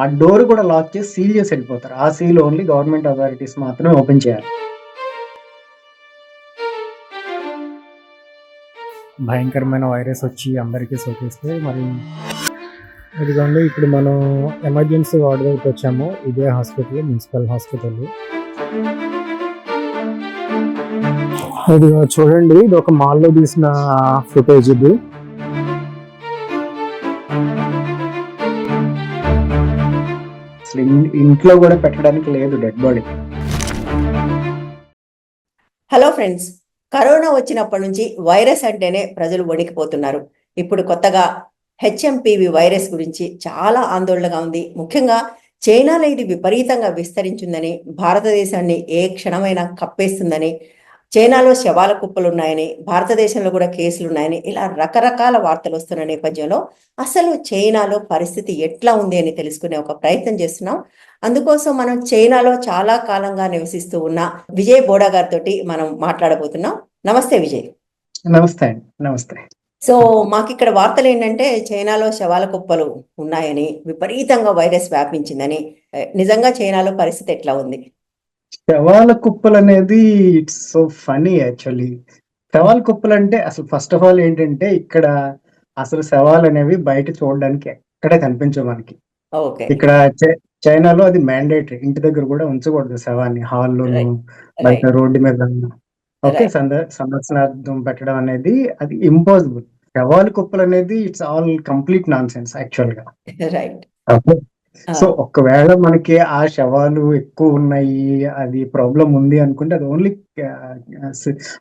ఆ డోర్ కూడా లాక్ చేసి సీల్ చేసి వెళ్ళిపోతారు. ఆ సీల్ ఓన్లీ గవర్నమెంట్ అథారిటీస్ మాత్రమే ఓపెన్ చేయాలి. భయంకరమైన వైరస్ వచ్చి అందరికీ సోకిస్తే మరి ఇదిగోండి ఇప్పుడు మనం ఎమర్జెన్సీ వార్డు దగ్గరికి వచ్చాము. ఇదే హాస్పిటల్ మున్సిపల్ హాస్పిటల్ ఇది చూడండి ఇది ఒక మాల్లో తీసిన ఫుటేజ్ ఇది. అసలు ఇంట్లో కూడా పెట్టడానికి లేదు dead body hello friends corona వచ్చినప్పటి నుంచి వైరస్ అంటేనే ప్రజలు వణికిపోతున్నారు. ఇప్పుడు కొత్తగా హెచ్ఎంపివి వైరస్ గురించి చాలా ఆందోళనగా ఉంది. ముఖ్యంగా చైనాలో ఇది విపరీతంగా విస్తరించిందని భారతదేశాన్ని ఏ క్షణమైనా కప్పేస్తుందని చైనాలో శవాల కుప్పలు ఉన్నాయని భారతదేశంలో కూడా కేసులు ఉన్నాయని ఇలా రకరకాల వార్తలు వస్తున్న నేపథ్యంలో అసలు చైనాలో పరిస్థితి ఎట్లా ఉంది అని తెలుసుకునే ఒక ప్రయత్నం చేస్తున్నాం. అందుకోసం మనం చైనాలో చాలా కాలంగా నివసిస్తూ ఉన్న విజయ్ బోడా గారితో మనం మాట్లాడబోతున్నాం. నమస్తే విజయ్. నమస్తే నమస్తే. సో మాకు ఇక్కడ వార్తలు ఏంటంటే చైనాలో శవాల కుప్పలు ఉన్నాయని విపరీతంగా వైరస్ వ్యాపించిందని నిజంగా చైనాలో పరిస్థితి ఎట్లా ఉంది? శవాల కుప్పలు అనేది ఇట్స్ సో ఫనీ యాక్చువల్లీ శవాల కుప్పలు అంటే అసలు ఫస్ట్ ఆఫ్ ఆల్ ఏంటంటే ఇక్కడ అసలు శవాలు అనేవి బయట చూడడానికి ఎక్కడ కనిపించవు మనకి. ఓకే. ఇక్కడ చై- చైనాలో అది మ్యాండేటరీ ఇంటి దగ్గర కూడా ఉంచకూడదు శవాన్ని హాల్లోను Right. బయట రోడ్డు మీద ఓకే. సంద సందర్శనార్థం పెట్టడం అనేది అది ఇంపాసిబుల్ శవాల కుప్పలు అనేది it's all complete nonsense యాక్చువల్గా రైట్ సో ఒకవేళ మనకి ఆ శవాలు ఎక్కువ ఉన్నాయి అది ప్రాబ్లం ఉంది అనుకుంటే అది ఓన్లీ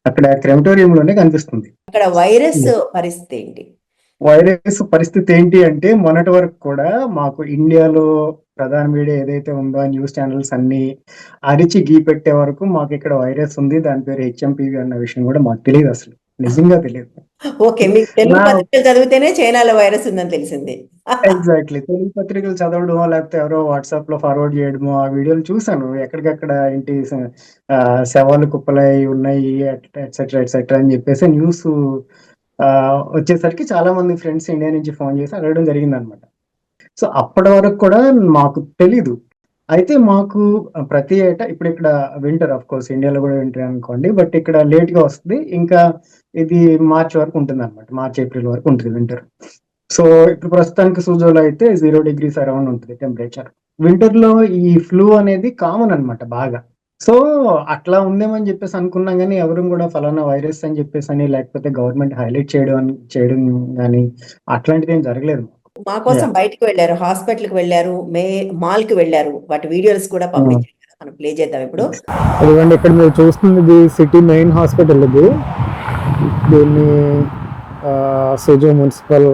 అక్కడ క్రెమటోరియం లోనే కనిపిస్తుంది. అక్కడ వైరస్ పరిస్థితి ఏంటి? వైరస్ పరిస్థితి ఏంటి అంటే మొన్నటి వరకు కూడా మాకు ఇండియాలో ప్రధాన మీడియా ఏదైతే ఉందో న్యూస్ ఛానల్స్ అన్ని అరిచి గీ పెట్టే వరకు మాకు ఇక్కడ వైరస్ ఉంది. దాని పేరు హెచ్ఎంపీవి అన్న విషయం కూడా మాకు తెలియదు అసలు. నిజంగా తెలియదు. ఓకే మీకు తెలుగు పత్రికలు చదివితేనే చైనాలో వైరస్ ఉందని తెలిసింది. ఎగ్జాక్ట్లీ తెలుగు పత్రికలు చదవడమో లేకపోతే ఎవరో వాట్సాప్లో ఫార్వర్డ్ చేయడమో ఆ వీడియోలు చూసాను ఎక్కడికక్కడ ఏంటి శవాలు కుప్పలై ఉన్నాయి ఎట్సెట్రా ఎట్సెట్రా అని చెప్పేసి న్యూస్ వచ్చేసరికి చాలా మంది ఫ్రెండ్స్ ఇండియా నుంచి ఫోన్ చేసి అడగడం జరిగింది అనమాట సో అప్పటి వరకు కూడా మాకు తెలీదు. అయితే మాకు ప్రతి ఏటా ఇప్పుడు ఇక్కడ వింటర్ ఆఫ్ కోర్స్ ఇండియాలో కూడా వింటర్ అనుకోండి బట్ ఇక్కడ లేట్గా వస్తుంది. ఇంకా ఇది మార్చ్ వరకు ఉంటుంది అనమాట మార్చ్ ఏప్రిల్ వరకు ఉంటుంది వింటర్ సో ఇప్పుడు ప్రస్తుతానికి సూజోలో అయితే జీరో డిగ్రీస్ అరౌండ్ ఉంటుంది టెంపరేచర్ వింటర్లో ఈ ఫ్లూ అనేది కామన్ అన్నమాట బాగా. సో అట్లా ఉందేమని చెప్పేసి అనుకున్నాం కానీ ఎవరు కూడా ఫలానా వైరస్ అని చెప్పేసి అని లేకపోతే గవర్నమెంట్ హైలైట్ చేయడం చేయడం కానీ అట్లాంటిది ఏం జరగలేదు మా కోసం బయటకు వెళ్ళారు హాస్పిటల్కి వెళ్ళారు మే మాల్కి వెళ్ళారు. వాటి వీడియోస్ కూడా పంపించారు కదా, మనం ప్లే చేద్దాం ఇప్పుడు. ఇదిగోండి ఇక్కడ మీరు చూస్తుంది సిటీ మెయిన్ హాస్పిటల్ ఇది. దీన్ని సుజో మున్సిపల్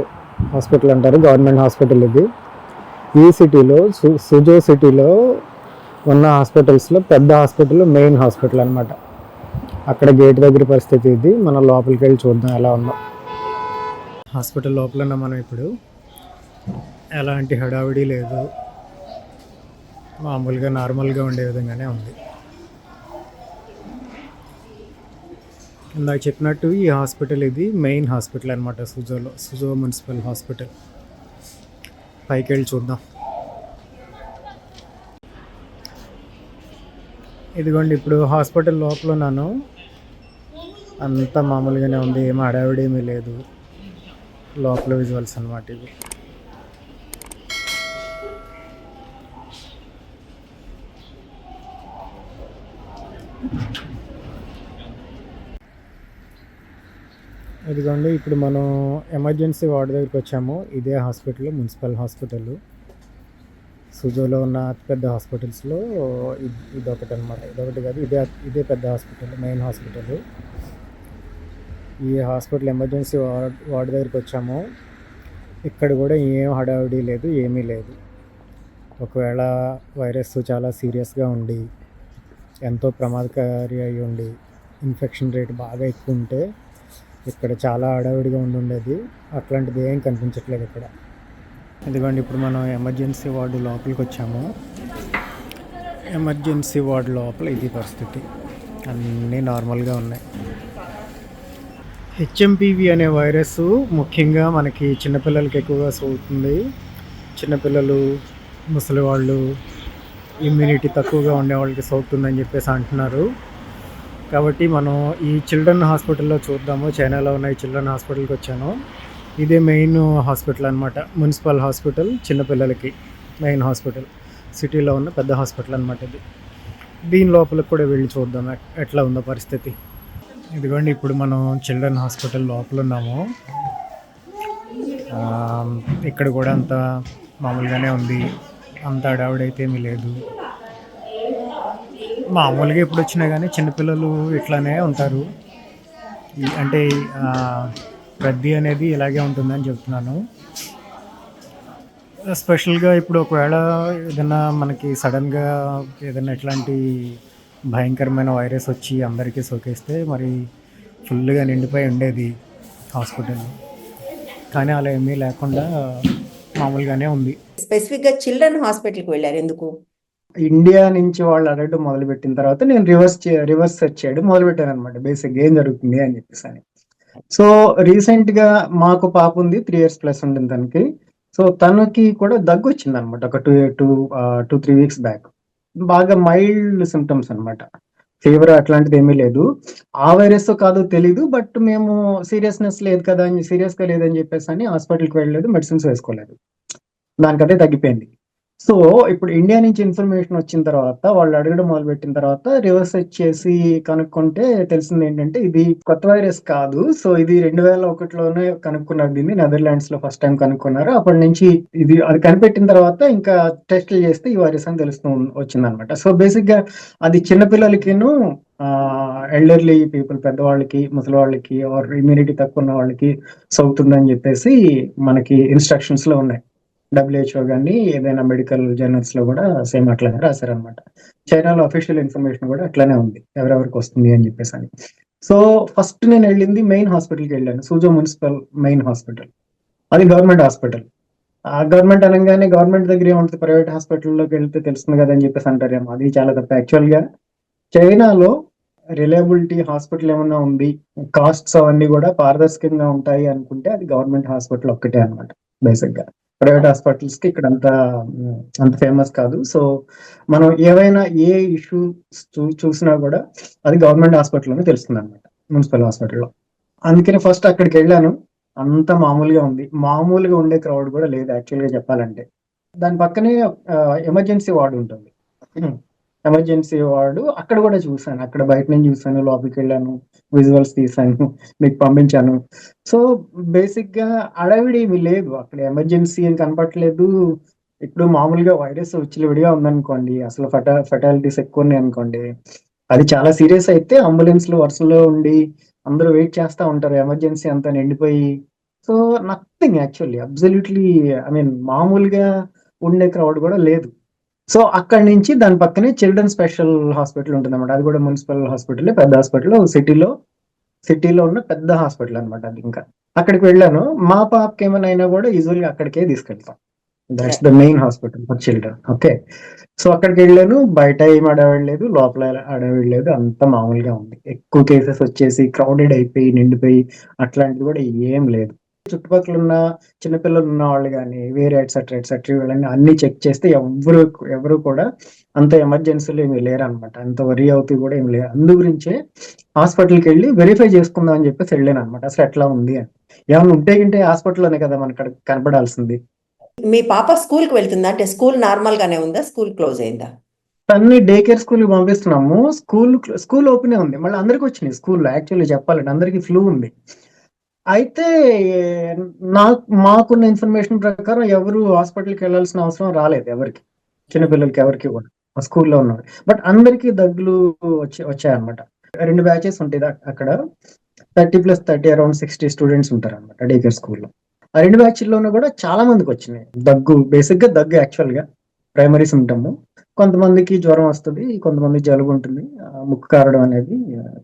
హాస్పిటల్ అంటారు గవర్నమెంట్ హాస్పిటల్ ఇది. ఈ సిటీలో సుజో సిటీలో ఉన్న హాస్పిటల్స్లో పెద్ద హాస్పిటల్ మెయిన్ హాస్పిటల్ అన్నమాట. అక్కడ గేట్ దగ్గర పరిస్థితి ఇది. మనం లోపలికి వెళ్ళి చూద్దాం ఎలా ఉందో. హాస్పిటల్ లోపల మనం ఇప్పుడు ఎలాంటి హడావిడి లేదు. మామూలుగా నార్మల్గా ఉండే విధంగానే ఉంది. ఇందాక చెప్పినట్టు ఈ హాస్పిటల్ ఇది మెయిన్ హాస్పిటల్ అనమాట సుజోలో సుజో మున్సిపల్ హాస్పిటల్. పైకి వెళ్ళి చూద్దాం. ఇదిగోండి ఇప్పుడు హాస్పిటల్ లోపల ఉన్నాను. అంతా మామూలుగానే ఉంది ఏం హడావిడి ఏమీ లేదు. లోపల విజువల్స్ అనమాట ఇవి. ఇదిగోండి ఇప్పుడు మనం ఎమర్జెన్సీ వార్డు దగ్గరికి వచ్చాము. ఇదే హాస్పిటల్ మున్సిపల్ హాస్పిటల్. సుజోలో ఉన్న అతిపెద్ద హాస్పిటల్స్లో ఇది ఇదొకటి అనమాట ఇదొకటి కాదు ఇదే ఇదే పెద్ద హాస్పిటల్ మెయిన్ హాస్పిటల్. ఈ హాస్పిటల్ ఎమర్జెన్సీ వార్డ్ వార్డు దగ్గరికి వచ్చాము. ఇక్కడ కూడా ఏం హడావిడి లేదు ఏమీ లేదు. ఒకవేళ వైరస్ చాలా సీరియస్గా ఉండి ఎంతో ప్రమాదకారి అయి ఉండి ఇన్ఫెక్షన్ రేట్ బాగా ఎక్కువ ఉంటే ఇక్కడ చాలా హడావిడిగా ఉండుండేది. అట్లాంటిది ఏం కనిపించట్లేదు ఇక్కడ. ఎందుకంటే ఇప్పుడు మనం ఎమర్జెన్సీ వార్డు లోపలికి వచ్చాము. ఎమర్జెన్సీ వార్డు లోపల ఇది పరిస్థితి. అన్నీ నార్మల్గా ఉన్నాయి. హెచ్ఎంపివి అనే వైరస్ ముఖ్యంగా మనకి చిన్నపిల్లలకి ఎక్కువగా సోకుతుంది. చిన్నపిల్లలు ముసలి వాళ్ళు ఇమ్యూనిటీ తక్కువగా ఉండే వాళ్ళకి సోకుతుందని చెప్పేసి అంటున్నారు. కాబట్టి మనం ఈ చిల్డ్రన్ హాస్పిటల్లో చూద్దాము. చైనాలో ఉన్న ఈ చిల్డ్రన్ హాస్పిటల్కి వచ్చాను. ఇదే మెయిన్ హాస్పిటల్ అనమాట మున్సిపల్ హాస్పిటల్ చిన్నపిల్లలకి మెయిన్ హాస్పిటల్. సిటీలో ఉన్న పెద్ద హాస్పిటల్ అనమాట ఇది. దీని లోపలికి కూడా వెళ్ళి చూద్దాం. ఎట్లా ఉందో పరిస్థితి. ఇదిగోండి ఇప్పుడు మనం చిల్డ్రన్ హాస్పిటల్ లోపల ఉన్నాము. ఇక్కడ కూడా అంత మామూలుగానే ఉంది. అంత అడావిడైతే ఏమీ లేదు. మామూలుగా ఎప్పుడు వచ్చినా కానీ చిన్నపిల్లలు ఇట్లానే ఉంటారు. అంటే రద్దీ అనేది ఇలాగే ఉంటుందని చెప్తున్నాను. స్పెషల్గా ఇప్పుడు ఒకవేళ ఏదైనా మనకి సడన్గా ఏదైనా ఇట్లాంటి భయంకరమైన వైరస్ వచ్చి అందరికీ సోకేస్తే మరి ఫుల్గా నిండిపోయి ఉండేది హాస్పిటల్. కానీ అలా ఏమీ లేకుండా మామూలుగానే ఉంది. స్పెసిఫిక్గా చిల్డ్రన్ హాస్పిటల్కి వెళ్ళారు ఎందుకు? ఇండియా నుంచి వాళ్ళు అడగడం మొదలు పెట్టిన తర్వాత నేను రివర్స్ రివర్స్ సెర్చ్ చేయడం మొదలు పెట్టాను అనమాట బేసిక్ ఏం జరుగుతుంది అని చెప్పేసి అని. సో రీసెంట్గా మాకు పాప ఉంది త్రీ ఇయర్స్ ప్లస్ ఉంటుంది తనకి. సో తనకి కూడా దగ్గు వచ్చింది అనమాట ఒక two two two three weeks back. బాగా మైల్డ్ సిమ్టమ్స్ అన్నమాట. ఫీవర్ అట్లాంటిది ఏమీ లేదు. ఆ వైరస్ కాదో తెలీదు బట్ మేము సీరియస్నెస్ లేదు కదా అని సీరియస్గా లేదని చెప్పేసి అని హాస్పిటల్కి వెళ్ళలేదు మెడిసిన్స్ వేసుకోలేదు. దానికదే తగ్గిపోయింది. సో ఇప్పుడు ఇండియా నుంచి ఇన్ఫర్మేషన్ వచ్చిన తర్వాత వాళ్ళు అడగడం మొదలు పెట్టిన తర్వాత రివర్స్ చేసి కనుక్కుంటే తెలిసింది ఏంటంటే ఇది కొత్త వైరస్ కాదు. సో ఇది రెండు వేల ఒకటిలోనే కనుక్కున్నారు దీన్ని. నెదర్లాండ్స్లో ఫస్ట్ టైం కనుక్కున్నారు. అప్పటి నుంచి ఇది అది కనిపెట్టిన తర్వాత ఇంకా టెస్టులు చేస్తే ఈ వైరస్ అని తెలుస్తూ వచ్చిందనమాట సో బేసిక్గా అది చిన్నపిల్లలకిను ఎల్డర్లీ పీపుల్ పెద్దవాళ్ళకి ముసలి వాళ్ళకి ఆర్ ఇమ్యూనిటీ తక్కువ ఉన్న వాళ్ళకి సోకుతుందని చెప్పేసి మనకి ఇన్స్ట్రక్షన్స్లో ఉన్నాయి. డబ్ల్యూహెచ్ఓ కానీ ఏదైనా మెడికల్ జర్నల్స్లో కూడా సేమ్ అట్లానే రాశారనమాట చైనాలో అఫీషియల్ ఇన్ఫర్మేషన్ కూడా అట్లానే ఉంది. ఎవరెవరికి వస్తుంది అని చెప్పేసి అని. సో ఫస్ట్ నేను వెళ్ళింది మెయిన్ హాస్పిటల్కి వెళ్ళాను. సూజో మున్సిపల్ మెయిన్ హాస్పిటల్ అది గవర్నమెంట్ హాస్పిటల్ ఆ గవర్నమెంట్ అనగానే గవర్నమెంట్ దగ్గర ఏముంటుంది? ప్రైవేట్ హాస్పిటల్లోకి వెళ్తే తెలుస్తుంది కదా అని చెప్పేసి అంటారేమో. అది చాలా తప్ప. యాక్చువల్గా చైనాలో రిలయబిలిటీ హాస్పిటల్ ఏమన్నా ఉంది? కాస్ట్స్ అవన్నీ కూడా పారదర్శకంగా ఉంటాయి అనుకుంటే అది గవర్నమెంట్ హాస్పిటల్ ఒక్కటే అనమాట బేసిక్గా. ప్రైవేట్ హాస్పిటల్స్కి ఇక్కడ అంత అంత ఫేమస్ కాదు. సో మనం ఏవైనా ఏ ఇష్యూ చూసినా కూడా అది గవర్నమెంట్ హాస్పిటల్లోనే తెలుస్తుంది అనమాట మున్సిపల్ హాస్పిటల్లో. అందుకని ఫస్ట్ అక్కడికి వెళ్ళాను అంత మామూలుగా ఉంది. మామూలుగా ఉండే క్రౌడ్ కూడా లేదు యాక్చువల్గా చెప్పాలంటే. దాని పక్కనే ఎమర్జెన్సీ వార్డు ఉంటుంది. ఎమర్జెన్సీ వార్డు అక్కడ కూడా చూసాను అక్కడ బయట నుంచి చూసాను లోపలికి వెళ్ళాను విజువల్స్ తీసాను మీకు పంపించాను. సో బేసిక్గా అడవిడి ఏమి లేదు. అక్కడ ఎమర్జెన్సీ ఏం కనపట్లేదు ఇప్పుడు మామూలుగా వైరస్ విడిగా ఉందనుకోండి అసలు ఫెటా ఫెటాలిటీస్ ఎక్కువ ఉన్నాయి అనుకోండి అది చాలా సీరియస్ అయితే అంబులెన్స్లో వరుసలో ఉండి అందరూ వెయిట్ చేస్తా ఉంటారు. ఎమర్జెన్సీ అంతా నిండిపోయి. So nothing actually absolutely I mean మామూలుగా ఉండే క్రౌడ్ కూడా లేదు. సో అక్కడి నుంచి దాని పక్కనే చిల్డ్రన్ స్పెషల్ హాస్పిటల్ ఉంటుంది అనమాట అది కూడా మున్సిపల్ హాస్పిటల్ పెద్ద హాస్పిటల్. సిటీలో సిటీలో ఉన్న పెద్ద హాస్పిటల్ అనమాట అది ఇంకా. అక్కడికి వెళ్ళాను. మా పాపకి ఏమైనా అయినా కూడా యూజువల్ అక్కడికే తీసుకెళ్తాం. That's the main hospital for children okay so అక్కడికి వెళ్ళాను. బయట ఏం అడవలేదు లోపల అడవలేదు అంత మామూలుగా ఉంది. ఎక్కువ కేసెస్ వచ్చేసి క్రౌడెడ్ అయిపోయి నిండిపోయి అట్లాంటిది కూడా ఏం లేదు. చుట్టుపక్కల ఉన్న చిన్నపిల్లలు ఉన్న వాళ్ళు కానీ వేరే ఎట్సెట్రా ఎట్సెట్రా వీళ్ళని అన్ని చెక్ చేస్తే ఎవరు ఎవరు కూడా అంత ఎమర్జెన్సీలో ఏమి లేరు అనమాట అంత వరి అవుతూ కూడా ఏమి లేరు. అందు గురించే హాస్పిటల్కి వెళ్ళి వెరిఫై చేసుకుందాం అని చెప్పేసి వెళ్ళాను అనమాట అసలు ఎట్లా ఉంది అని. ఏమైనా ఉంటే గింటే హాస్పిటల్లోనే కదా మనకు కనపడాల్సింది మీ పాప స్కూల్కి వెళ్తుందా అంటే స్కూల్ నార్మల్ గానే ఉందా? స్కూల్ క్లోజ్ అయిందా? తన్ని డే కేర్ స్కూల్కి పంపిస్తున్నాము. స్కూల్ స్కూల్ ఓపెన్ ఉంది. మళ్ళీ అందరికి వచ్చినాయి స్కూల్లో. యాక్చువల్లీ చెప్పాలంటే అందరికి ఫ్లూ ఉంది. అయితే నాకు మాకున్న ఇన్ఫర్మేషన్ ప్రకారం ఎవరు హాస్పిటల్కి వెళ్ళాల్సిన అవసరం రాలేదు ఎవరికి. చిన్నపిల్లలకి ఎవరికి కూడా. స్కూల్లో ఉన్నారు బట్ అందరికీ దగ్గులు వచ్చి వచ్చాయన్నమాట. రెండు బ్యాచెస్ ఉంటాయి అక్కడ. Thirty plus thirty around sixty students ఉంటారు అనమాట డేకేర్ స్కూల్లో. ఆ రెండు బ్యాచ్ల్లోనూ కూడా చాలా మందికి వచ్చినాయి. దగ్గు బేసిక్గా దగ్గు యాక్చువల్గా ప్రైమరీ సిమ్టమ్ కొంతమందికి జ్వరం వస్తుంది కొంతమంది జలుబు ఉంటుంది. ముక్కు కారడం అనేది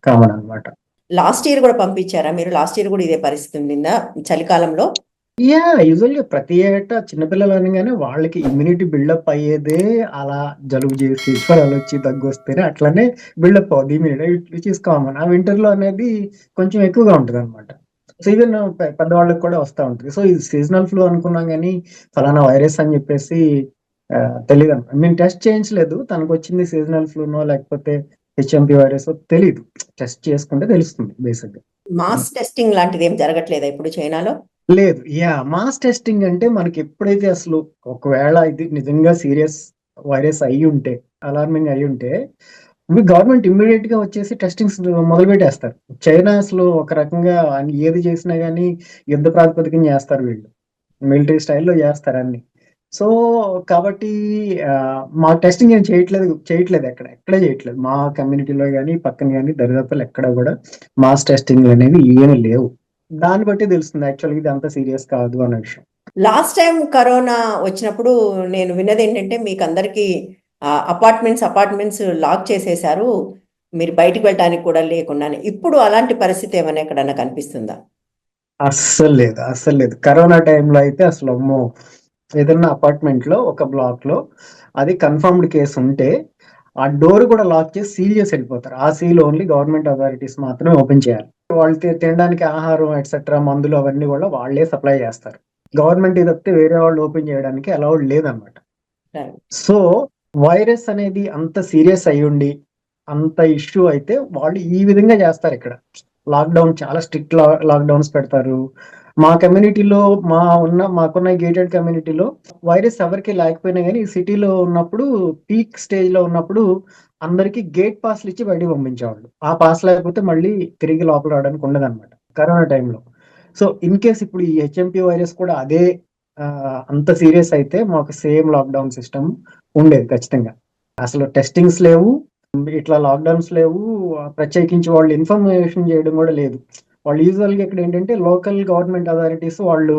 కామన్ అన్నమాట. లాస్ట్ ఇయర్ కూడా పంపించారా? మీరు లాస్ట్ ఇయర్ కూడా ఇదే పరిస్థితి ఉండిందా చలికాలంలో? యా యూజువల్గా ప్రతి ఏటా చిన్నపిల్లలు అనగానే వాళ్ళకి ఇమ్యూనిటీ బిల్డప్ అయ్యేదే అలా జలుబు చేసి జ్వరాలు వచ్చి దగ్గు వస్తేనే అట్లనే బిల్డప్ అవుతుంది ఇమ్యూనిటీ విచ్ ఇస్ కామన్ ఆ వింటర్లో అనేది కొంచెం ఎక్కువగా ఉంటుంది అనమాట సో ఈవెన్ పెద్దవాళ్ళకి కూడా వస్తూ ఉంటుంది. సో ఇది సీజనల్ ఫ్లూ అనుకున్నాం కానీ ఫలానా వైరస్ అని చెప్పేసి తెలియదు మేము టెస్ట్ చేయించలేదు. తనకు వచ్చింది సీజనల్ ఫ్లూనో లేకపోతే హెచ్ఎంపి వైరస్ తెలీదు. టెస్ట్ చేసుకుంటే తెలుస్తుంది బేసిక్ మాస్ టెస్టింగ్ లాంటిది ఏం జరగట్లేదా ఇప్పుడు చైనాలో? లేదు. యా మాస్ టెస్టింగ్ అంటే మనకి ఎప్పుడైతే అసలు ఒకవేళ ఇది నిజంగా సీరియస్ వైరస్ అయి ఉంటే అలార్మింగ్ అయి ఉంటే గవర్నమెంట్ ఇమ్మీడియట్గా వచ్చేసి టెస్టింగ్స్ మొదలు పెట్టేస్తారు చైనా అసలు ఒక రకంగా ఏది చేసినా గానీ యుద్ధ ప్రాతిపదికన చేస్తారు వీళ్ళు. మిలిటరీ స్టైల్లో చేస్తారు అన్ని. సో కాబట్టి మా టెస్టింగ్ ఏం చేయట్లేదు చేయట్లేదు ఎక్కడ ఎక్కడ చేయట్లేదు. మా కమ్యూనిటీలో కానీ పక్కన కానీ దరిదాపులు ఎక్కడ కూడా మాస్ టెస్టింగ్ అనేవి ఏమీ లేవు. దాన్ని బట్టి తెలుస్తుంది యాక్చువల్గా ఇది అంత సీరియస్ కాదు అన్న విషయం. లాస్ట్ టైం కరోనా వచ్చినప్పుడు నేను విన్నది ఏంటంటే మీకు అందరికి అపార్ట్మెంట్స్ అపార్ట్మెంట్స్ లాక్ చేసేశారు. మీరు బయటికి వెళ్ళడానికి కూడా లేకుండా ఇప్పుడు అలాంటి పరిస్థితి ఏమైనా ఎక్కడన్నా కనిపిస్తుందా? అస్సలు లేదు అస్సలు లేదు. కరోనా టైంలో అయితే అసలు అమ్మో ఏదన్నా అపార్ట్మెంట్లో ఒక బ్లాక్లో అది కన్ఫర్మ్డ్ కేసు ఉంటే ఆ డోర్ కూడా లాక్ చేసి సీల్ చేసి వెళ్ళిపోతారు. ఆ సీల్ ఓన్లీ గవర్నమెంట్ అథారిటీస్ మాత్రమే ఓపెన్ చేయాలి. వాళ్ళు తినడానికి ఆహారం ఎట్సెట్రా మందులు అవన్నీ కూడా వాళ్ళే సప్లై చేస్తారు. గవర్నమెంట్ ఇది తప్పితే వేరే వాళ్ళు ఓపెన్ చేయడానికి అలౌడ్ లేదన్నమాట. Right. సో వైరస్ అనేది అంత సీరియస్ అయి ఉండి అంత ఇష్యూ అయితే వాళ్ళు ఈ విధంగా చేస్తారు ఇక్కడ. లాక్డౌన్ చాలా స్ట్రిక్ట్ లాక్డౌన్స్ పెడతారు. మా కమ్యూనిటీలో మా ఉన్న మాకున్న గేటెడ్ కమ్యూనిటీలో వైరస్ ఎవరికి లేకపోయినా కానీ సిటీలో ఉన్నప్పుడు పీక్ స్టేజ్లో ఉన్నప్పుడు అందరికి గేట్ పాస్లు ఇచ్చి బయటికి పంపించేవాళ్ళు. ఆ పాస్ లేకపోతే మళ్ళీ తిరిగి లోపల రావడానికి ఉండదు అనమాట కరోనా టైంలో సో ఇన్ కేస్ ఇప్పుడు ఈ హెచ్ఎంపి వైరస్ కూడా అదే అంత సీరియస్ అయితే మాకు సేమ్ లాక్డౌన్ సిస్టమ్ ఉండేది ఖచ్చితంగా. అసలు టెస్టింగ్స్ లేవు ఇట్లా లాక్డౌన్స్ లేవు ప్రత్యేకించి వాళ్ళు ఇన్ఫర్మేషన్ చేయడం కూడా లేదు. వాళ్ళు యూజువల్గా ఇక్కడ ఏంటంటే లోకల్ గవర్నమెంట్ అథారిటీస్ వాళ్ళు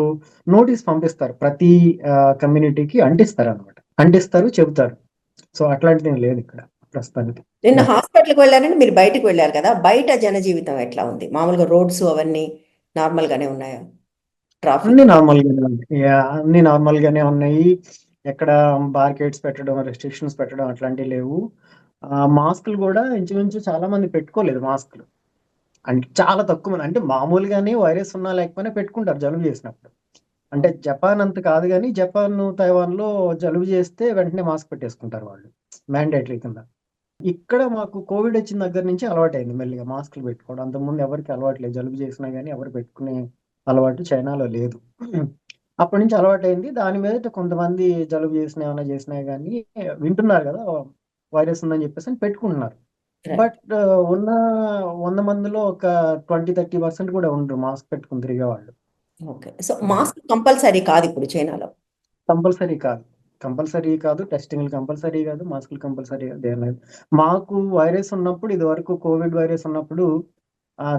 నోటీస్ పంపిస్తారు. ప్రతి కమ్యూనిటీకి అంటిస్తారు అనమాట అంటిస్తారు చెబుతారు. సో అట్లాంటిది ఏం లేదు ఇక్కడ ప్రస్తుతానికి. నిన్న హాస్పిటల్కి వెళ్ళారంటే మీరు బయటకు వెళ్ళారు కదా బయట జనజీవితం ఎట్లా ఉంది? మామూలుగా రోడ్స్ అవన్నీ నార్మల్ గానే ఉన్నాయా? ట్రాఫిక్? అన్ని నార్మల్ గానే ఉన్నాయి అన్ని నార్మల్ గానే ఉన్నాయి. ఎక్కడ బార్కెట్స్ పెట్టడం రెస్ట్రిక్షన్స్ పెట్టడం అట్లాంటివి లేవు. మాస్కులు కూడా ఇంచుమించు చాలా మంది పెట్టుకోలేదు మాస్కులు. అంటే చాలా తక్కువ మంది అంటే మామూలుగానే వైరస్ ఉన్నా లేకపోయినా పెట్టుకుంటారు జలుబు చేసినప్పుడు. అంటే జపాన్ అంత కాదు కానీ జపాన్ తైవాన్లో జలుబు చేస్తే వెంటనే మాస్క్ పెట్టేసుకుంటారు వాళ్ళు మ్యాండేటరీ కింద. ఇక్కడ మాకు కోవిడ్ వచ్చిన దగ్గర నుంచి అలవాటైంది మెల్లిగా మాస్కులు పెట్టుకోవడం. అంతకుముందు ఎవరికి అలవాటు లేదు జలుబు చేసినా కానీ ఎవరు పెట్టుకునే అలవాటు చైనాలో లేదు. అప్పటి నుంచి అలవాటైంది. దాని మీద కొంతమంది జలుబు చేసినా ఏమైనా చేసినా కానీ వింటున్నారు కదా వైరస్ ఉందని చెప్పేసి అని పెట్టుకుంటున్నారు. బట్ ఉన్న వంద మందిలో ఒక ట్వంటీ థర్టీ పర్సెంట్ కూడా ఉండరు. మాస్క్ పెట్టుకుని తిరిగే వాళ్ళు ఓకే. సో మాస్క్ కంపల్సరీ కాదు ఇప్పుడు చైనాలో? కంపల్సరీ కాదు. కంపల్సరీ కాదు. టెస్టింగ్లు కంపల్సరీ కాదు. మాస్కులు కంపల్సరీ కాదు. లేదు. మాకు వైరస్ ఉన్నప్పుడు ఇది వరకు కోవిడ్ వైరస్ ఉన్నప్పుడు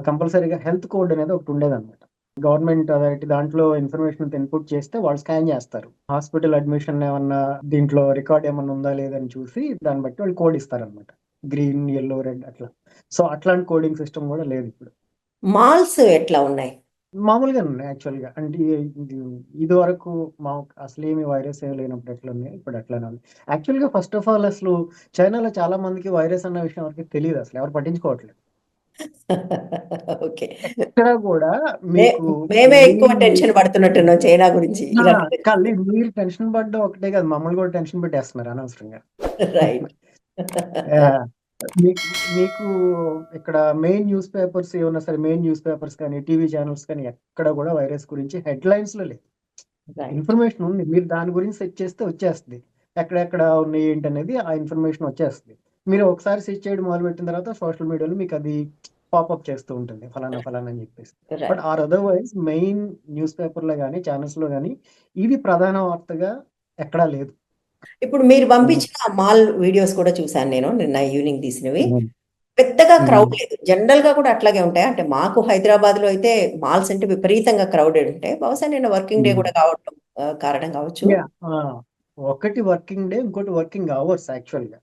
కంపల్సరీగా హెల్త్ కోడ్ అనేది ఒకటి ఉండేదన్నమాట. గవర్నమెంట్ అథారిటీ దాంట్లో ఇన్ఫర్మేషన్ ఇన్పుట్ చేస్తే వాళ్ళు స్కాన్ చేస్తారు. హాస్పిటల్ అడ్మిషన్ ఏమన్నా దీంట్లో రికార్డ్ ఏమన్నా ఉందా లేదని చూసి దాన్ని బట్టి వాళ్ళు కోడ్ ఇస్తారనమాట గ్రీన్ ఎల్లో రెడ్ అట్లా. సో అట్లాంటి కోడింగ్ సిస్టమ్ కూడా లేదు ఇప్పుడు. మాల్స్ ఎట్లా ఉన్నాయి? మామూలుగా ఉన్నాయి యాక్చువల్గా. అంటే ఇది వరకు మా అసలు ఏమి వైరస్ ఏమి లేనప్పుడు ఎట్లా ఉన్నాయి? ఇప్పుడు అట్లానే ఉంది. యాక్చువల్గా ఫస్ట్ ఆఫ్ ఆల్ అసలు చైనాలో చాలా మందికి వైరస్ అన్న విషయం ఎవరికి తెలియదు అసలు. ఎవరు పట్టించుకోవట్లేదు. ఓకే. ఇక్కడ కూడా మీకు మేమే ఎక్కువ టెన్షన్ పడుతున్నట్టున్నాం చైనా గురించి మీరు టెన్షన్ పడ్డా ఒకటే కాదు. మమ్మల్ని కూడా టెన్షన్ పెట్టేస్తున్నారు అనవసరంగా. రైట్. మీకు ఇక్కడ మెయిన్ న్యూస్ పేపర్స్ ఏమన్నా సరే మెయిన్ న్యూస్ పేపర్స్ కానీ టీవీ ఛానల్స్ కానీ ఎక్కడ కూడా వైరస్ గురించి హెడ్ లైన్స్లో లేదు ఇన్ఫర్మేషన్ ఉంది. మీరు దాని గురించి సెర్చ్ చేస్తే వచ్చేస్తుంది. ఎక్కడెక్కడ ఉన్నాయి ఏంటి అనేది ఆ ఇన్ఫర్మేషన్ వచ్చేస్తుంది. మీరు ఒకసారి సెర్చ్ చేయడం మొదలు పెట్టిన తర్వాత సోషల్ మీడియాలో మీకు అది పాపప్ చేస్తూ ఉంటుంది. ఫలానా ఫలానా అని చెప్పేసి. But or otherwise main news పేపర్లో కానీ ఛానల్స్లో కానీ ఇది ప్రధాన వార్తగా ఎక్కడా లేదు. ఇప్పుడు మీరు పంపించిన మాల్ వీడియోస్ కూడా చూశాను నేను నిన్న ఈవినింగ్ తీసినవి. పెద్దగా. క్రౌడ్ లేదు. జనరల్గా కూడా అట్లాగే ఉంటాయి? అంటే మాకు హైదరాబాద్లో అయితే మాల్స్ అంటే విపరీతంగా క్రౌడెడ్ ఉంటాయి. బహుశా నేను వర్కింగ్ డే. కూడా కావడం కారణం కావచ్చు. ఒకటి వర్కింగ్ డే ఇంకోటి వర్కింగ్ అవర్స్ యాక్చువల్గా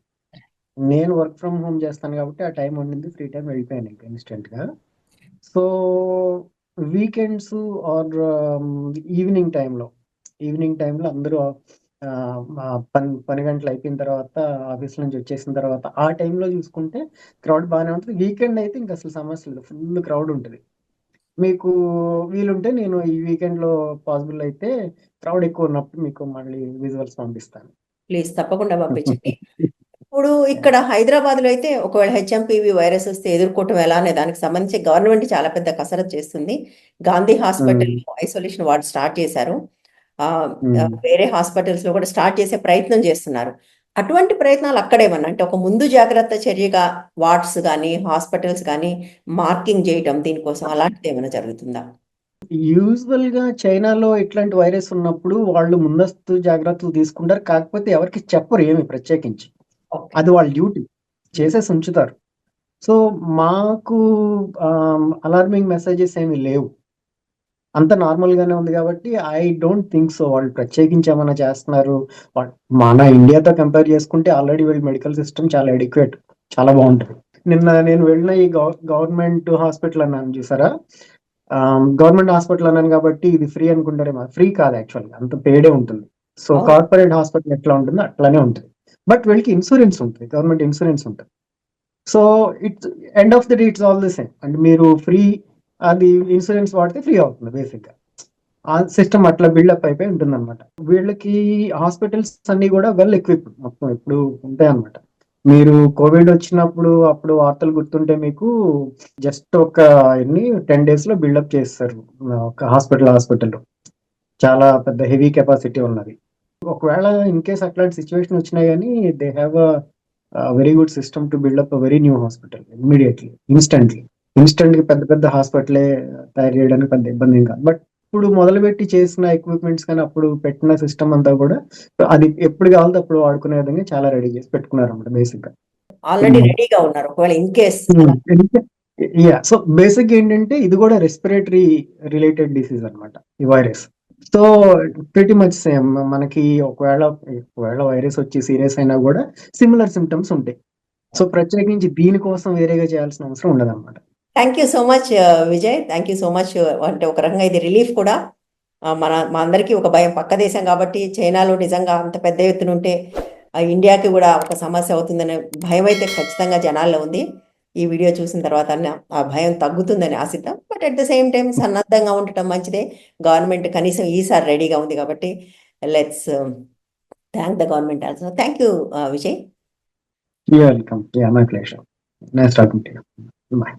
నేను వర్క్ ఫ్రమ్ హోమ్ చేస్తాను కాబట్టి ఆ టైం ఉండింది ఫ్రీ టైం వెళ్ళిపోయాను ఇంకా ఇన్స్టెంట్గా సో వీకెండ్స్ ఆర్ ఈవినింగ్ టైంలో ఈవినింగ్ టైంలో అందరూ పని పని గంటలు అయిపోయిన తర్వాత ఆఫీస్ నుంచి వచ్చేసిన తర్వాత ఆ టైంలో చూసుకుంటే క్రౌడ్ బాగానే ఉంటుంది. వీకెండ్ అయితే ఇంకా అసలు సమస్య లేదు. ఫుల్ క్రౌడ్ ఉంటుంది. మీకు వీలుంటే నేను ఈ వీకెండ్లో పాసిబుల్ అయితే క్రౌడ్ ఎక్కువ ఉన్నప్పుడు మీకు మళ్ళీ విజువల్స్ పంపిస్తాను. ప్లీజ్ తప్పకుండా పంపించండి. ఇప్పుడు ఇక్కడ హైదరాబాద్లో అయితే ఒకవేళ హెచ్ఎంపీవి వైరస్ వస్తే ఎదుర్కోవటం ఎలా అనే దానికి సంబంధించి గవర్నమెంట్ చాలా పెద్ద కసరత్తు చేస్తుంది. గాంధీ హాస్పిటల్లో ఐసోలేషన్ వార్డ్ స్టార్ట్ చేశారు. వేరే హాస్పిటల్స్లో కూడా స్టార్ట్ చేసే ప్రయత్నం చేస్తున్నారు. అటువంటి ప్రయత్నాలు అక్కడేమన్నా అంటే ఒక ముందు జాగ్రత్త చర్యగా వార్డ్స్ కానీ హాస్పిటల్స్ కానీ మార్కింగ్ చేయటం దీనికోసం అలాంటిది ఏమైనా జరుగుతుందా? యూజువల్గా చైనాలో ఇట్లాంటి వైరస్ ఉన్నప్పుడు వాళ్ళు ముందస్తు జాగ్రత్తలు తీసుకుంటారు. కాకపోతే ఎవరికి చెప్పరు ఏమి ప్రత్యేకించి. అది వాళ్ళ డ్యూటీ. చేసేసి ఉంచుతారు. సో మాకు అలార్మింగ్ మెసేజెస్ ఏమి లేవు. అంత నార్మల్ గానే ఉంది కాబట్టి ఐ డోంట్ థింక్ సో. వాళ్ళు ప్రత్యేకించి ఏమైనా చేస్తున్నారు? మన ఇండియాతో కంపేర్ చేసుకుంటే ఆల్రెడీ వీళ్ళ మెడికల్ సిస్టమ్ చాలా ఎడిక్వేట్ చాలా బాగుంటుంది. నిన్న నేను వెళ్ళిన ఈ గవర్నమెంట్ హాస్పిటల్ అన్నాను చూసారా? గవర్నమెంట్ హాస్పిటల్ అన్నాను కాబట్టి ఇది ఫ్రీ అనుకుంటారేమో. ఫ్రీ కాదు యాక్చువల్గా అంత పేడే ఉంటుంది. సో. కార్పొరేట్ హాస్పిటల్ ఎట్లా ఉంటుందో అట్లానే ఉంటుంది. బట్ వీళ్ళకి ఇన్సూరెన్స్ ఉంటుంది గవర్నమెంట్ ఇన్సూరెన్స్ ఉంటుంది. So it's end of the day it's all the same. And మీరు ఫ్రీ అది ఇన్సూరెన్స్ వాడితే ఫ్రీ అవుతుంది బేసిక్గా. ఆ సిస్టమ్ అట్లా బిల్డప్ అయిపోయి ఉంటుంది అనమాట వీళ్ళకి హాస్పిటల్స్ అన్ని కూడా వెల్ ఎక్విప్డ్ మొత్తం ఇప్పుడు ఉంటాయి అనమాట మీరు కోవిడ్ వచ్చినప్పుడు అప్పుడు వార్తలు గుర్తుంటే మీకు జస్ట్ ఒక ఎన్ని టెన్ డేస్లో బిల్డప్ చేస్తారు ఒక హాస్పిటల్ హాస్పిటల్ చాలా పెద్ద హెవీ కెపాసిటీ ఉన్నది. ఒకవేళ ఇన్ కేస్ అట్లాంటి సిచ్యువేషన్ వచ్చినా కానీ they have a very good system to build up a very new hospital immediately instantly ఇన్స్టెంట్గా పెద్ద పెద్ద హాస్పిటలే తయారు చేయడానికి పెద్ద ఇబ్బంది ఏం కాదు. బట్ ఇప్పుడు మొదలుపెట్టి చేసిన ఎక్విప్మెంట్స్ కానీ అప్పుడు పెట్టిన సిస్టమ్ అంతా కూడా అది ఎప్పుడు కావాలో అప్పుడు వాడుకునే విధంగా చాలా రెడీ చేసి పెట్టుకున్నారు అన్నమాట బేసిక్గా ఆల్రెడీ. రెడీగా ఉన్నారు. ఒకవేళ in case ya. So basic ఏంటంటే ఇది కూడా రెస్పిరేటరీ రిలేటెడ్ డిసీజ్ అన్నమాట ఈ virus so pretty much same మనకి ఒకవేళ ఒకవేళ వైరస్ వచ్చి సీరియస్ అయినా కూడా సిమిలర్ సిమ్టమ్స్ ఉంటాయి. సో ప్రత్యేకించి దీనికోసం వేరేగా చేయాల్సిన అవసరం ఉండదు అనమాట thank you so much Vijay thank you so much అంటే ఒక రకంగా ఇది రిలీఫ్ కూడా. మన మా అందరికీ ఒక భయం పక్క దేశం కాబట్టి చైనాలో నిజంగా అంత పెద్ద ఎత్తున ఉంటే ఇండియాకి కూడా ఒక సమస్య అవుతుందనే భయం అయితే ఖచ్చితంగా జనాల్లో ఉంది. ఈ వీడియో చూసిన తర్వాత ఆ భయం తగ్గుతుందని ఆశిద్దాం. But at the same time సన్నద్ధంగా ఉండటం మంచిదే. గవర్నమెంట్ కనీసం ఈసారి రెడీగా ఉంది కాబట్టి let's thank the government also thank you Vijay welcome my nice talking to you bye